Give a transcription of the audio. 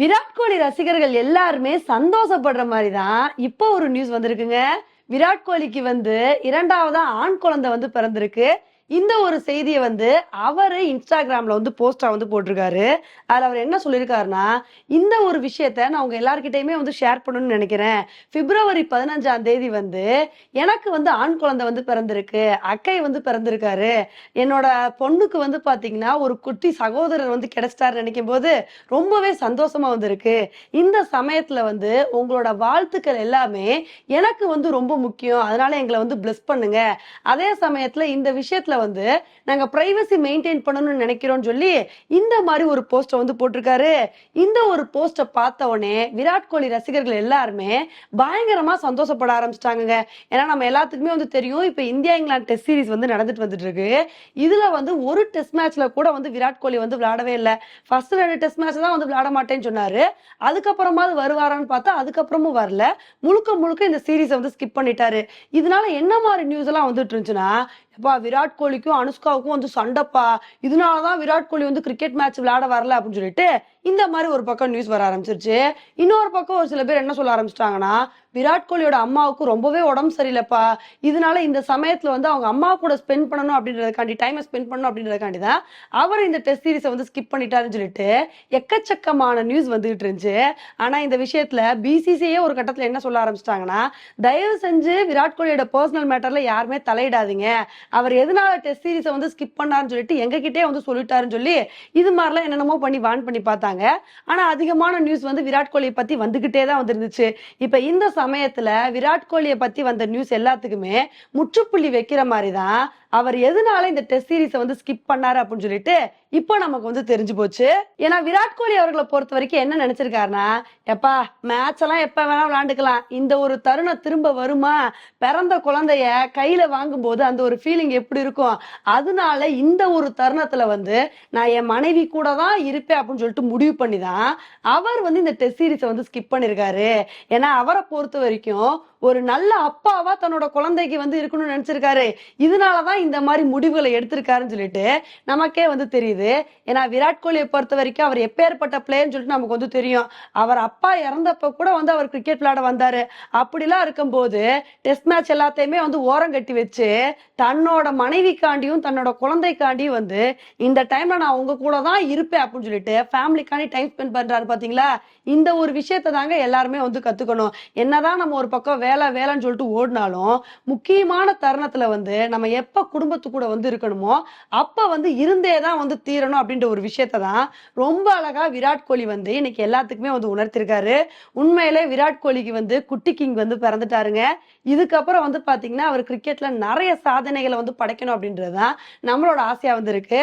விராட் கோலி ரசிகர்கள் எல்லாருமே சந்தோஷப்படுற மாதிரி தான் இப்போ ஒரு நியூஸ் வந்திருக்குங்க. விராட் கோலிக்கு வந்து இரண்டாவதா ஆண் குழந்தை வந்து பிறந்திருக்கு. இந்த ஒரு செய்தியை வந்து அவரு இன்ஸ்டாகிராம்ல வந்து போஸ்டா வந்து போட்டிருக்காரு. அதுல அவர் என்ன சொல்லியிருக்காருன்னா இந்த ஒரு விஷயத்த நான் உங்க எல்லார்கிட்டயுமே வந்து ஷேர் பண்ணணும்னு நினைக்கிறேன். பிப்ரவரி பதினஞ்சாம் தேதி வந்து எனக்கு வந்து ஆண் குழந்தை வந்து பிறந்திருக்கு அக்கை வந்து பிறந்திருக்காரு. என்னோட பொண்ணுக்கு வந்து பாத்தீங்கன்னா ஒரு குட்டி சகோதரர் வந்து கிடைச்சிட்டாரு நினைக்கும் போது ரொம்பவே சந்தோஷமா வந்திருக்கு. இந்த சமயத்துல வந்து உங்களோட வாழ்த்துக்கள் எல்லாமே எனக்கு வந்து ரொம்ப முக்கியம். அதனால எங்களை வந்து பிளஸ் பண்ணுங்க. அதே சமயத்துல இந்த விஷயத்துல வந்து நாங்க பிரைவசி மெயின்டைன் பண்ணணும்னு நினைக்கிறோம்னு சொல்லி இந்த மாதிரி ஒரு போஸ்ட வந்து போட்டிருக்காரு. இந்த ஒரு போஸ்ட பார்த்த உடனே விராட் கோலி ரசிகர்கள் எல்லாருமே பயங்கரமா சந்தோஷப்பட ஆரம்பிச்சிட்டாங்க ஏன்னா நம்ம எல்லாத்துக்குமே வந்து தெரியும் இப்ப இந்தியா இங்கிலாந்து டெஸ்ட் சீரிஸ் வந்து நடந்துட்டு வந்துட்டு இருக்கு இதுல வந்து ஒரு டெஸ்ட் மேட்ச்ல கூட வந்து விராட் கோலி வந்து விளையாடவே இல்லை. ஃபர்ஸ்ட் ரெண்டு டெஸ்ட் மேட்ச் தான் வந்து விளையாட மாட்டேன்னு சொன்னாரு. அதுக்கப்புறமா அது வருவாரான்னு பார்த்தா அதுக்கப்புறமும் வரல. முழுக்க முழுக்க இந்த சீரீஸை வந்து ஸ்கிப் பண்ணிட்டாரு. இதனால என்ன மாதிரி நியூஸ் எல்லாம் வந்துட்டு இருந்துச்சுன்னா எப்பா விராட் கோலிக்கும் அனுஷ்காவுக்கும் வந்து சண்டைப்பா. இதனாலதான் விராட் கோலி வந்து கிரிக்கெட் மேட்ச் விளையாட வரல அப்படின்னு சொல்லிட்டு இந்த மாதிரி ஒரு பக்கம் நியூஸ் வர ஆரம்பிச்சிருச்சு. இன்னொரு பக்கம் ஒரு சில பேர் என்ன சொல்ல ஆரம்பிச்சிட்டாங்கன்னா விராட் கோலியோட அம்மாவுக்கு ரொம்பவே உடம்பு சரியில்லைப்பா. இதனால இந்த சமயத்துல வந்து அவங்க அம்மா கூட ஸ்பெண்ட் பண்ணணும் அப்படின்றதுக்காண்டி டைமை ஸ்பெண்ட் பண்ணணும் அப்படின்றதுக்காண்டி தான் அவர் இந்த டெஸ்ட் சீரிஸை வந்து ஸ்கிப் பண்ணிட்டாருன்னு சொல்லிட்டு எக்கச்சக்கமான நியூஸ் வந்துகிட்டு இருந்துச்சு. ஆனா இந்த விஷயத்துல பிசிசியே ஒரு கட்டத்துல என்ன சொல்ல ஆரம்பிச்சிட்டாங்கன்னா தயவு செஞ்சு விராட் கோலியோட பர்சனல் மேட்டர்ல யாருமே தலையிடாதீங்க. அவர் எதனால டெஸ்ட் சீரிஸை வந்து ஸ்கிப் பண்ணாருன்னு சொல்லிட்டு எங்ககிட்டே வந்து சொல்லிட்டாருன்னு சொல்லி இது மாதிரிலாம் என்னென்னமோ பண்ணி வான் பண்ணி பார்த்தாங்க. இருந்தாங்க ஆனா அதிகமான நியூஸ் வந்து விராட் கோலியை பத்தி வந்துகிட்டே தான் வந்துருந்துச்சு. இப்ப இந்த சமயத்துல விராட் கோலியை பத்தி வந்த நியூஸ் எல்லாத்துக்குமே முற்றுப்புள்ளி வைக்கிற மாதிரி தான் அவர் எதனால இந்த டெஸ்ட் சீரீஸை வந்து ஸ்கிப் பண்ணாரு அப்படின்னு சொல்லிட்டு இப்போ நமக்கு வந்து தெரிஞ்சு போச்சு. ஏன்னா விராட் கோலி அவர்களை பொறுத்த வரைக்கும் என்ன நினைச்சிருக்காருன்னா எப்பா மேட்ச் எல்லாம் எப்ப வேணா விளாண்டுக்கலாம் இந்த ஒரு தருணம் திரும்ப வருமா? பிறந்த குழந்தைய கையில வாங்கும் போது அந்த ஒரு ஃபீலிங் எப்படி இருக்கும்? அதனால இந்த ஒரு தருணத்துல வந்து நான் என் மனைவி கூட தான் இருப்பேன் அப்படின்னு சொல்லிட்டு முடிவு முடிவு பண்ணி தான் அவர் வந்து இந்த டெஸ்ட் சீரீஸை வந்து ஸ்கிப் பண்ணியிருக்காரு ஏன்னா அவரை பொறுத்த வரைக்கும் ஒரு நல்ல அப்பாவா தன்னோட குழந்தைக்கு வந்து இருக்கணும்னு நினைச்சிருக்காரு. இதனாலதான் இந்த மாதிரி முடிவுகளை எடுத்திருக்காருன்னு சொல்லிட்டு நமக்கே வந்து தெரியுது. ஏன்னா விராட் கோலியை பொறுத்த வரைக்கும் அவர் எப்பேற்பட்ட பிளேயர்னு சொல்லிட்டு நமக்கு வந்து தெரியும். அவர் அப்பா இறந்தப்ப கூட வந்து அவர் கிரிக்கெட் விளையாட வந்தாரு. அப்படிலாம் இருக்கும்போது டெஸ்ட் மேட்ச் எல்லாத்தையுமே வந்து ஓரம் கட்டி வச்சு தன்னோட மனைவிக்காண்டியும் தன்னோட குழந்தைக்காண்டியும் வந்து இந்த டைம்ல நான் உங்க கூட தான் இருப்பேன் அப்படின்னு சொல்லிட்டு ஃபேமிலிக்காண்டி டைம் ஸ்பெண்ட் பண்றாரு பாத்தீங்களா? இந்த ஒரு விஷயத்தை தாங்க எல்லாருமே வந்து கத்துக்கணும். என்னதான் நம்ம ஒரு பக்கம் வேலை வேலைன்னு சொல்லிட்டு ஓடினாலும் முக்கியமான தருணத்துல வந்து நம்ம எப்ப குடும்பத்து கூட வந்து இருக்கணுமோ அப்ப வந்து இருந்தே தான் வந்து தீரணும் அப்படின்ற ஒரு விஷயத்தை தான் ரொம்ப அழகா விராட் கோலி வந்து இன்னைக்கு எல்லாத்துக்குமே வந்து உணர்த்திருக்காரு. உண்மையிலே விராட் கோலிக்கு வந்து குட்டி கிங் வந்து பிறந்துட்டாருங்க. இதுக்கப்புறம் வந்து பாத்தீங்கன்னா அவர் கிரிக்கெட்ல நிறைய சாதனைகளை வந்து படைக்கணும் அப்படின்றது தான் நம்மளோட ஆசையா வந்து இருக்கு.